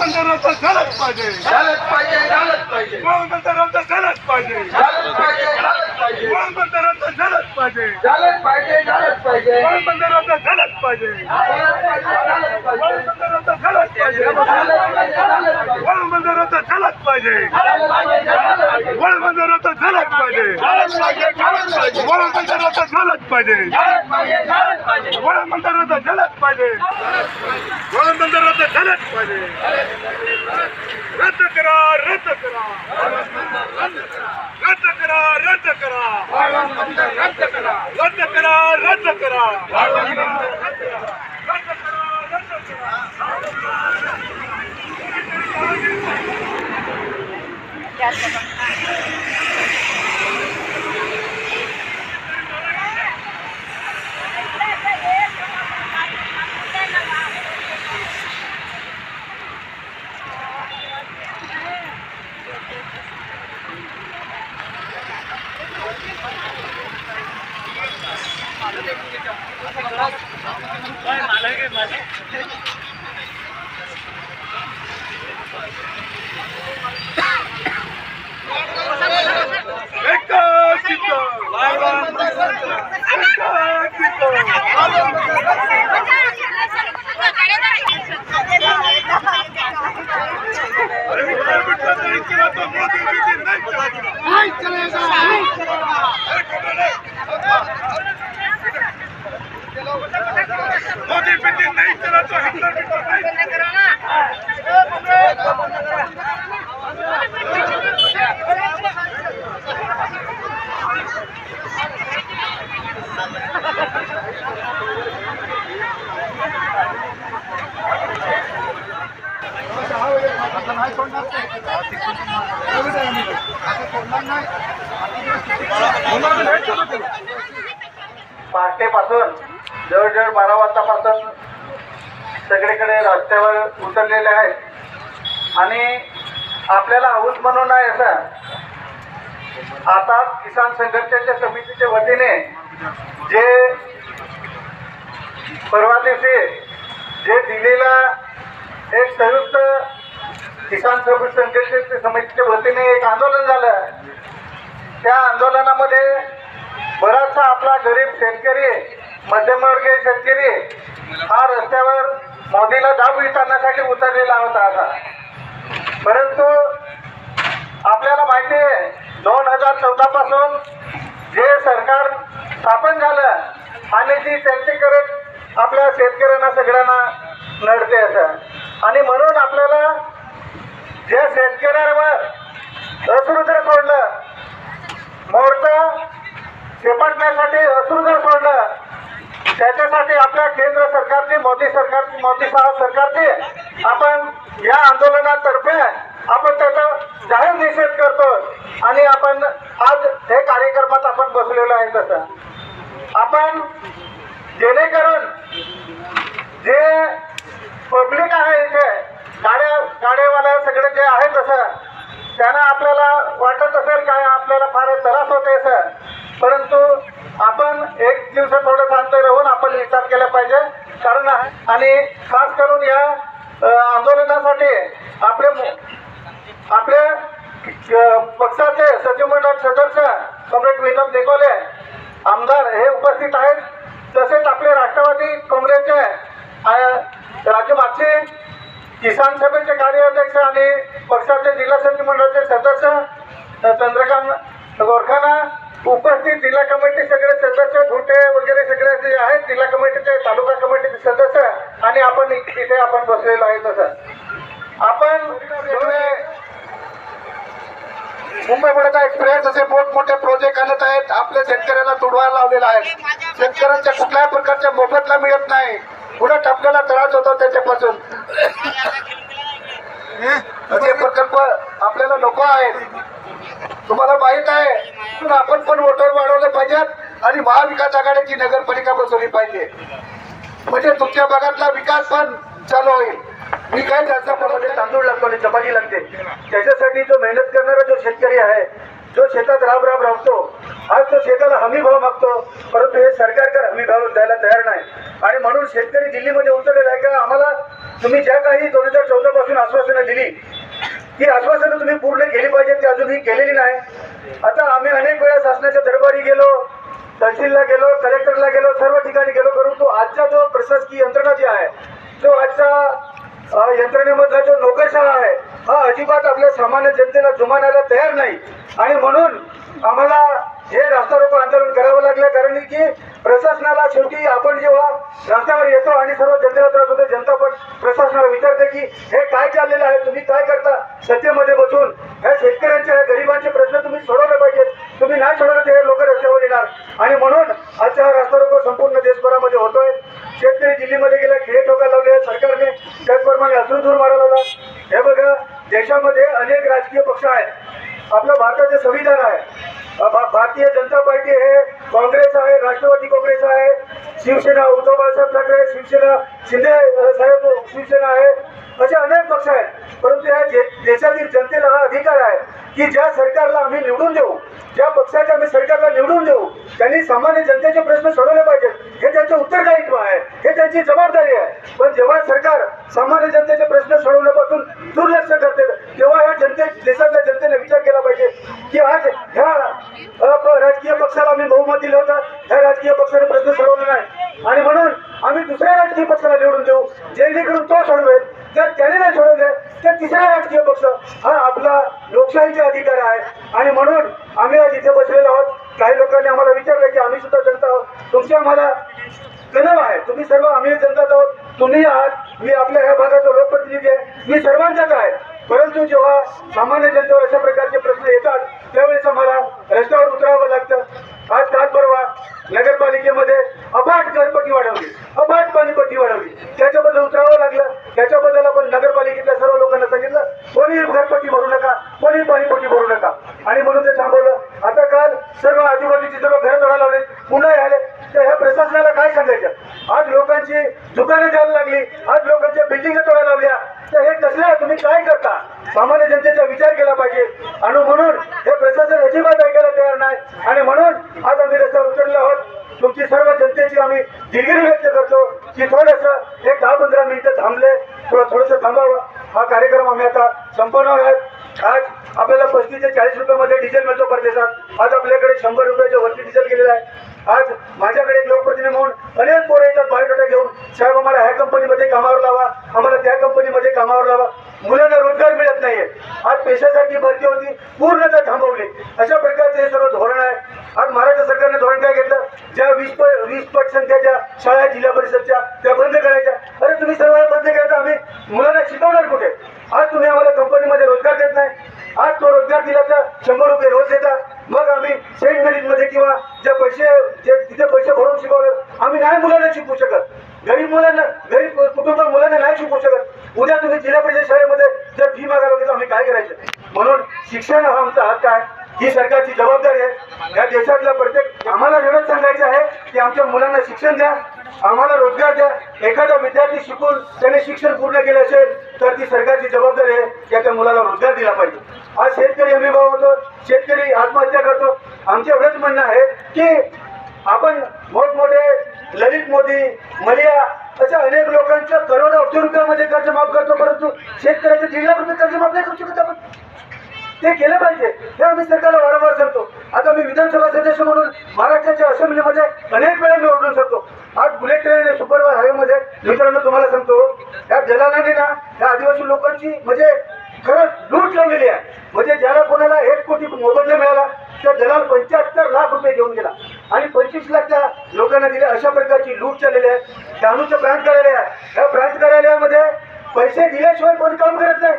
मंदिराचं झालंच पाहिजे झालंच पाहिजे झालंच पाहिजे मंदिराचं झालंच पाहिजे झालंच पाहिजे झालंच पाहिजे मंदिराचं झालंच पाहिजे झालंच पाहिजे झालंच पाहिजे मंदिराचं झालंच पाहिजे झालंच पाहिजे मंदिराचं झालंच पाहिजे पाहिजे झालंच पाहिजे मंदिराचं झालंच पाहिजे झालंच पाहिजे वडामंत्र्यांचा झालंच पाहिजे. वडामंत्र्यांचा झालंच पाहिजे. वडामंत्र्यांचा झालंच पाहिजे. रद्द करा रद्द करा रद्द करा. रद्द करा रद्द करा. रद्द करा रद्द करा. Yes, Let's go! पहाटेपासून जवळजवळ बारा वाजतापासून सगळीकडे रस्त्यावर उतरलेले आहेत. आणि आपल्याला हौस म्हणून आहे असं. आता किसान संघर्षाच्या समितीच्या वतीने जे परवा दिवशी जे दिल्लीला एक संयुक्त किसान सभा संघर्ष समितीच्या वतीने एक आंदोलन झालं. त्या आंदोलनामध्ये बराचसा आपला गरीब शेतकरी मध्यमवर्गीय शेतकरी हा रस्त्यावर मोदीला दाब विचारण्यासाठी उतरलेला होता आता. परंतु आपल्याला माहिती आहे दोन हजार चौदा पासून जे सरकार स्थापन झालं आणि जी त्यांची करत आपल्या शेतकऱ्यांना सगळ्यांना नडते असं. आणि म्हणून आपल्याला ज्या शेतकऱ्यांवर असुरुद्र सोडलं मोर्चा शेपटण्यासाठी असुरुद्र सोडलं त्याच्यासाठी आपल्या केंद्र सरकारची मोदी सरकार मोदी साहेब सरकारची आपण या आंदोलनातर्फे आपण त्याचा जाहीर निषेध करतो आणि आपण आज हे कार्यक्रमात आपण बसलेलो आहे तसं. आपण जेणेकरून जे पब्लिक आहे इथे गाड्या गाड्यावाल्या सगळे जे आहे तसं त्यांना आपल्याला वाटत असेल काय आपल्याला फार त्रास होते सर परंतु आपण एक दिवस थोडं सांगतो आपण विचार केला पाहिजे. कारण आणि खास करून या आंदोलनासाठी आपले आपले पक्षाचे सचिव मंडळ सदस्य कॉम्रेड विनोद निकोले आमदार हे उपस्थित आहेत. तसेच आपले राष्ट्रवादी काँग्रेसचे अ, राज्य मागचे किसान सभेचे कार्याध्यक्ष आणि पक्षाचे जिल्हा सचिव मंडळाचे सदस्य चंद्रकांत गोरखाना उपस्थित जिल्हा कमिटी सगळे वगैरे सगळे जे आहेत जिल्हा कमिटीचे तालुका कमिटीचे सदस्य आणि आपण तिथे इथे आपण बसलेलो आहे तसं. आपण मुंबई बडोदा एक्सप्रेस असे मोठमोठे प्रोजेक्ट आणत आहेत. आपल्या शेतकऱ्याला तुडवायला लावलेला आहे शेतकऱ्यांच्या कुठल्याही प्रकारच्या मोबदला मिळत नाही. उलट आपल्याला त्रास होतो त्याच्यापासून. असे प्रकल्प आपल्याला नको आहेत. तुम्हाला माहीत आहे. आपण पण वोटर वाढवले पाहिजेत. आणि महाविकास आघाडीची नगरपालिका बसवली पाहिजे. म्हणजे तुमच्या भागातला विकास पण चालू होईल. मी काय जास्त तांदूळ लागतो आणि चपाती लागते. त्याच्यासाठी जो मेहनत करणारा जो शेतकरी आहे जो शेतात राब राब राबतो आज तो शेताला हमी भाव मागतो परंतु हे सरकार तर हमी भाव द्यायला तयार नाही. आणि म्हणून शेतकरी दिल्लीमध्ये उतरलेला आहे का आम्हाला तुम्ही ज्या काही दोन हजार चौदा पासून आश्वासनं दिली ती आश्वासनं तुम्ही पूर्ण केली पाहिजे ती अजूनही केलेली नाही. आता आम्ही अनेक वेळा शासनाच्या दरबारी गेलो तहसीलला गेलो कलेक्टरला गेलो सर्व ठिकाणी गेलो परंतु आजचा जो प्रशासकीय यंत्रणा जी आहे जो आजचा यंत्रणेमधला जो नोकरशाहा आहे हा अजिबात आपल्या सामान्य जनतेला जुमानायला तयार नाही. आणि म्हणून आम्हाला हे रास्ता रोको आंदोलन करावं लागलं कारण की प्रशासनाला शेवटी आपण जेव्हा रस्त्यावर येतो आणि सर्व जनतेला त्रास होतो जनता पण प्रशासनाला विचारते की हे काय चाललेलं आहे? तुम्ही काय करता? सत्तेमध्ये बसून ह्या शेतकऱ्यांचे गरिबांचे प्रश्न तुम्ही सोडवले पाहिजेत. तुम्ही नाही सोडवले ते हे लोक रस्त्यावर येणार. आणि म्हणून आजचा हा रास्ता रोको संपूर्ण देशभरामध्ये होतोय. शेतकरी दिल्लीमध्ये गेला खेळ ठोका लावले सरकारने. त्याचप्रमाणे अजून दूर मारायला लावला. हे बघा देशामध्ये अनेक राजकीय पक्ष आहेत. आपलं भारताचं संविधान आहे. भारतीय जनता पार्टी आहे काँग्रेस आहे राष्ट्रवादी काँग्रेस आहे शिवसेना उद्धव बाळासाहेब ठाकरे शिवसेना शिंदे साहेब शिवसेना आहे असे अनेक पक्ष आहेत. परंतु या देशातील जनतेला हा अधिकार आहे की ज्या सरकारला आम्ही निवडून देऊ ज्या पक्षाच्या आम्ही सरकारला निवडून देऊ त्यांनी सामान्य जनतेचे प्रश्न सोडवले पाहिजेत. हे त्यांचं उत्तरदायित्व आहे हे त्यांची जबाबदारी आहे. पण जेव्हा सरकार सामान्य जनतेचे प्रश्न सोडवले म्हणून आम्ही आज इथे बसलेलो आहोत. काही लोकांनी आम्हाला विचारलं की आम्ही सुद्धा जनता आहोत. तुमची आम्हाला कलम आहे. तुम्ही सर्व आम्ही जनताच आहोत. तुम्ही आहात. मी आपल्या ह्या भागाचा लोकप्रतिनिधी आहे. मी सर्वांचाच आहे. परंतु जेव्हा सामान्य जनतेवर अशा प्रकारचे प्रश्न येतात त्यावेळेस आम्हाला रस्त्यावर उतरावं लागतं. आज काल परवा नगरपालिकेमध्ये अफाट गणपती वाढवली. अफाट पाणीपट्टी वाढवली. त्याच्याबद्दल उतरावं लागलं त्याच्याबद्दल आपण नगरपालिकेतल्या सर्व लोकांना सांगितलं कोणी घरपट्टी भरू नका कोणी पाणीपट्टी भरू नका आणि म्हणून ते थांबवलं आता काल सर्व आजूबाजूची सर्व घरं तोडा लावले पुन्हा आले तर ह्या प्रशासनाला काय सांगायचं आज लोकांची दुकानं द्यायला लागली आज लोकांच्या बिल्डिंग तोडा लावल्या तर हे कसल्या तुम्ही काय करता सामान्य जनतेचा विचार केला पाहिजे आणि म्हणून हे प्रशासन अजिबात ऐकायला तयार नाही आणि म्हणून आज आम्ही रस्त्यावर उतरलो आहोत तुमची सर्व जनतेची आम्ही दिलगिरी व्यक्त करतो की थोडंसं एक दहा पंधरा मिनिटं थांबले थोडं थोडंसं थांबावं हा कार्यक्रम आता संपवणार आहोत आज आपल्याला पस्तीस ते चाळीस रुपयामध्ये डिझेल मिळतो परदेशात आज आपल्याकडे शंभर रुपयाच्या वरती डिझेल गेलेलं आहे आज माझ्याकडे एक लोकप्रतिनिधी म्हणून अनेक पोरं येतात बायोडाटा घेऊन साहेब आम्हाला ह्या कंपनीमध्ये कामावर लावा. आम्हाला त्या कंपनीमध्ये कामावर लावा. मुलांना रोजगार मिळत नाहीये. आज पेशासाठी भरती होती पूर्णतः थांबवली. अशा प्रकारचं हे सर्व धोरण आहे. आज महाराष्ट्र सरकारने धोरण काय घेतलं? ज्या वीस प वीस पट संख्याच्या शाळा जिल्हा परिषदच्या त्या बंद करायच्या. अरे तुम्ही सर्व बंद करायचं आम्ही मुलांना शिकवणार कुठे? आज तुम्ही आम्हाला कंपनीमध्ये रोजगार देत नाही आज तो रोजगार दिला तर शंभर रुपये रोज देतात मग आम्ही सेंट मेरिटमध्ये किंवा जे पैसे जे तिथे पैसे भरून शिकवलं आम्ही नाही मुलांना शिकवू शकत गरीब मुलांना गरीब कुटुंब मुलांना नाही शिकवू शकत उद्या तुम्ही जिल्हा परिषद शाळेमध्ये जर फी मागायला लागली तर आम्ही काय करायचं म्हणून शिक्षण काय? ही सरकारची जबाबदारी आहे. या देशातल्या प्रत्येक आम्हाला एवढंच सांगायचं आहे की आमच्या मुलांना शिक्षण द्या आम्हाला रोजगार द्या. एखादा विद्यार्थी शिकून त्याने शिक्षण पूर्ण केलं असेल तर ती सरकारची जबाबदारी आहे की त्या मुलाला रोजगार दिला पाहिजे. आज शेतकरी हमीभाव होतो शेतकरी आत्महत्या करतो. आमचं एवढंच म्हणणं आहे की आपण मोठमोठे ललित मोदी मलिया अशा अनेक लोकांच्या करोडो अब्ज रुपयामध्ये कर्ज माफ करतो परंतु शेतकऱ्याचे दीड लाख रुपये कर्ज माफ नाही करू शकत आपण. ते केलं पाहिजे. हे आम्ही सरकारला वारंवार सांगतो. आता मी विधानसभा सदस्य म्हणून महाराष्ट्राच्या असेंब्लीमध्ये अनेक वेळा मी ओरडून सांगतो. आज बुलेट ट्रेन आणि सुपर हायवेमध्ये मित्रांनो तुम्हाला सांगतो या दलालाने ना या आदिवासी लोकांची म्हणजे खरंच लूट लावलेली आहे. म्हणजे ज्याला कोणाला एक कोटी मोबदला मिळाला त्या दलाल पंच्याहत्तर लाख रुपये घेऊन गेला. आणि पंचवीस लाख त्या लोकांना दिले. अशा प्रकारची लूट चाललेली आहे. डहाणूचं ब्रांच कार्यालय आहे. या ब्रांच कार्यालयामध्ये पैसे दिल्याशिवाय कोणी काम करत नाही.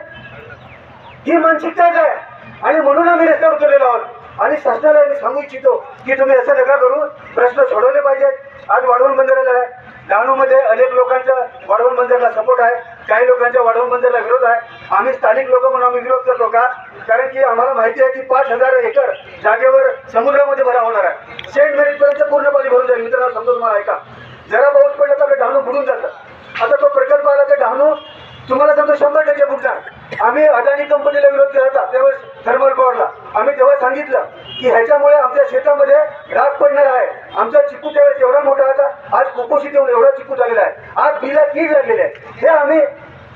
ही मानसिकता आहे? आणि म्हणून आम्ही रस्त्यावर उतरलेलो आहोत. आणि शासनाला मी सांगू इच्छितो की तुम्ही असं नका करू. प्रश्न सोडवले पाहिजेत. आज वाढवण बंदराला आहे. डहाणूमध्ये अनेक लोकांचा वाढवण बंदरला सपोर्ट आहे. काही लोकांच्या वाढवण बंदरला विरोध आहे. आम्ही स्थानिक लोक म्हणून आम्ही विरोध करतो का? कारण की आम्हाला माहिती आहे की पाच हजार एकर जागेवर समुद्रामध्ये भरा होणार आहे. सेंट मेरीजपर्यंत पूर्ण पाणी भरून जाईल. मित्रांनो समजा तुम्हाला ऐका. जरा पाऊस पडला तर डहाणू बुडून जातं. आता तो प्रकल्प आला तर डहाणू तुम्हाला समजा शंभर टक्के बुडणार आम्ही अदानी कंपनीला विरोध केला होता त्यावेळेस थर्मल पॉवरला आम्ही तेव्हा सांगितलं की ह्याच्यामुळे आमच्या शेतामध्ये राग पडणार आहे. आमचा चिकू त्यावेळेस एवढा मोठा होता आज कुपोषित येऊन एवढा चिकू झालेला आहे. आज बिला कीड लागलेले आहे हे आम्ही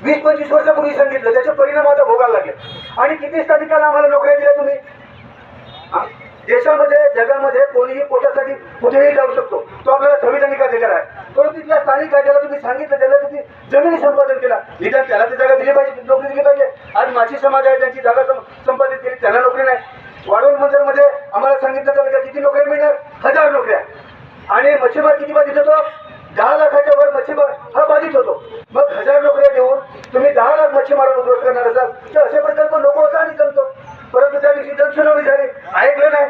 वीस पंचवीस वर्षापूर्वी सांगितलं त्याचे परिणाम आता भोगायला लागले. आणि किती स्थानिकाला आम्हाला नोकऱ्या दिल्या तुम्ही? देशामध्ये जगामध्ये कोणीही पोटासाठी कुठेही जाऊ शकतो. तो आपल्याला संविधानिक अधिकार आहे. परंतु तिथल्या स्थानिक कायद्याला तुम्ही सांगितलं त्याला तुम्ही जमिनी संपादन केला. निदान त्याला ती जागा दिली पाहिजे नोकरी दिली पाहिजे. आज माझी समाज आहे त्यांची जागा सं- संपादित केली त्यांना नोकरी नाही वाढवून मंदिरमध्ये आम्हाला सांगितलं चालेल का किती नोकऱ्या मिळणार हजार नोकऱ्या आणि मच्छीमार किती बाधित होतो दहा लाखाच्या वर मच्छीमार हा बाधित होतो मग हजार नोकऱ्या देऊन तुम्ही दहा लाख मच्छीमार उद्ध्वस्त करणार असाल तर असे प्रकल्प नको होता आणि जमतो परंतु त्या दिवशी जनसुनावणी झाली ऐकलं नाही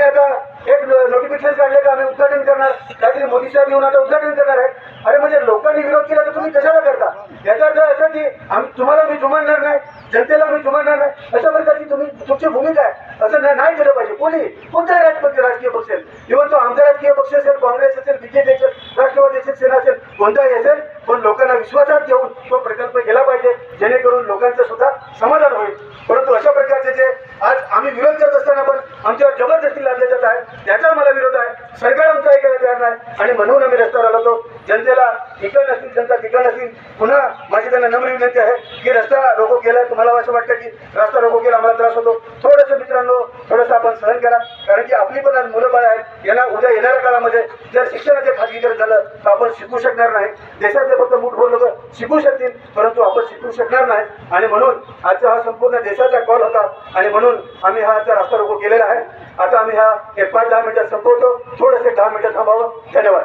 आणि आता एक नोटिफिकेशन काढले का आम्ही उद्घाटन करणार. काहीतरी मोदी साहेब येऊन आता उद्घाटन करणार आहेत. अरे म्हणजे लोकांनी विरोध केला तर तुम्ही कशाला करता? याचा अर्थ असा की आम्ही तुम्हाला मी जुमानणार नाही जनतेला मी जुमानणार नाही. अशा प्रकारची तुम्ही तुमची भूमिका आहे. असं नाही- नाही केलं पाहिजे. कोणी कोणताही राजपक्ष राजकीय पक्ष असेल इव्हन तो आमचा राजकीय पक्ष असेल काँग्रेस असेल बीजेपी असेल राष्ट्रवादी असेल सेना असेल कोणताही असेल पण लोकांना विश्वासात घेऊन तो प्रकल्प केला पाहिजे. जेणेकरून लोकांचं सुद्धा समाधान होईल. परंतु अशा प्रकारचे जे आज आम्ही विरोध करत असताना पण आमच्यावर जबरदस्ती लादले जात आहे. त्याचा मला विरोध आहे. सरकार आमचा ऐकायला तयार नाही. आणि म्हणून आम्ही रस्त्यावर आलो होतो. जनतेला इकडं नसतील जनता तिकडं नसतील पुन्हा माझी त्यांना नम्र विनंती आहे की रस्ता रोको केला तुम्हाला असं वाटतं की रस्ता रोको केला आम्हाला त्रास होतो थोडंसं मित्रांनो थोडंसं आपण सहन करा कारण की आपली पण आज मुलं बाळ आहेत. यांना उद्या येणाऱ्या काळामध्ये जर शिक्षणाचे खाजगीकरण झालं तर आपण शिकू शकणार नाही. देशातले फक्त मुठभर लोक शिकू शकतील परंतु आपण शिकू शकणार नाही. आणि म्हणून आजचा हा संपूर्ण देशाचा कॉल होता. आणि म्हणून आम्ही हा आजचा रास्ता रोको केलेला आहे. आता आम्ही हा एक पाच दहा मिनिटात संपवतो. थोडेसे दहा मिनिटं थांबावं. धन्यवाद.